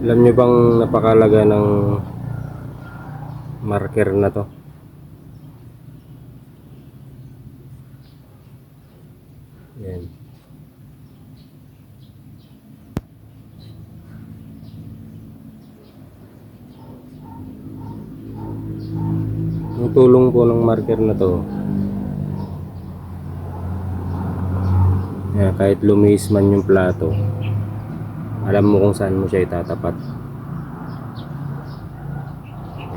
Alam nyo bang napakalaga ng marker na to? Yan. Ang tulong po ng marker na to, yan, kahit lumihis man yung plato, alam mo kung saan mo siya itatapat.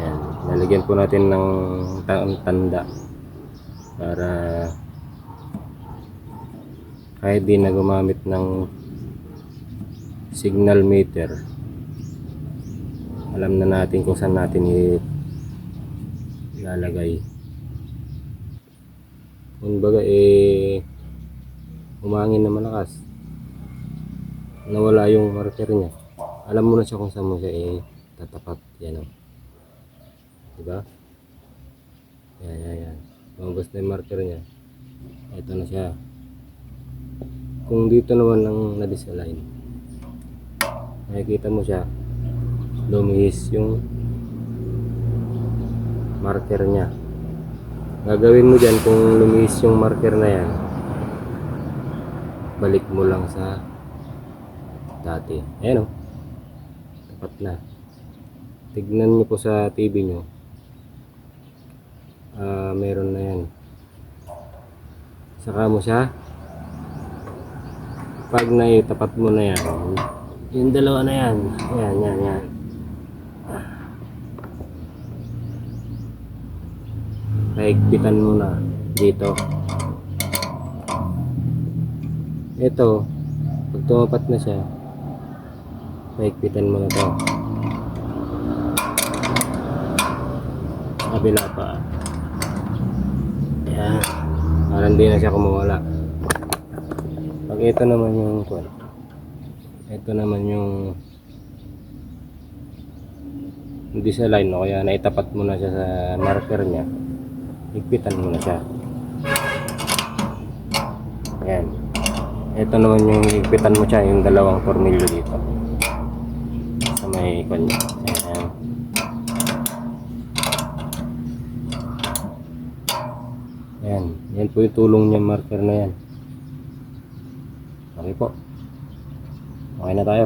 Yan, lalagyan po natin ng ta- tanda para kahit di na gumamit ng signal meter alam na natin kung saan natin ilalagay. Kung baga eh umangin na malakas nawala yung marker niya. Alam mo na siya kung saan mo siya eh yan o. Diba? Yan yan yan. Lumabas na yung marker niya. Ito na siya. Kung dito naman ang na-disalign nakikita mo siya lumihis yung marker niya. Gagawin mo dyan kung lumihis yung marker na yan balik mo lang sa dati. Ayan o tapat na. Tignan nyo po sa TV nyo ah meron na yan. Saka mo siya. Pag naitapat mo na yan. Yung dalawa na yan. Yan yan yan Paigpitan mo na. Dito. Ito, pag tumapat na siya, paigpitan mo na to. Kabila pa. Ayan. Para hindi na siya kumawala. Pag ito naman yung. Ito naman yung hindi sa line no kaya naitapat mo na siya sa marker niya higpitan mo na siya yan ito naman yung higpitan mo siya yung dalawang tornilyo dito may kanya yan yan yan po yung tulong niya marker na yan. Okay po. Okay na tayo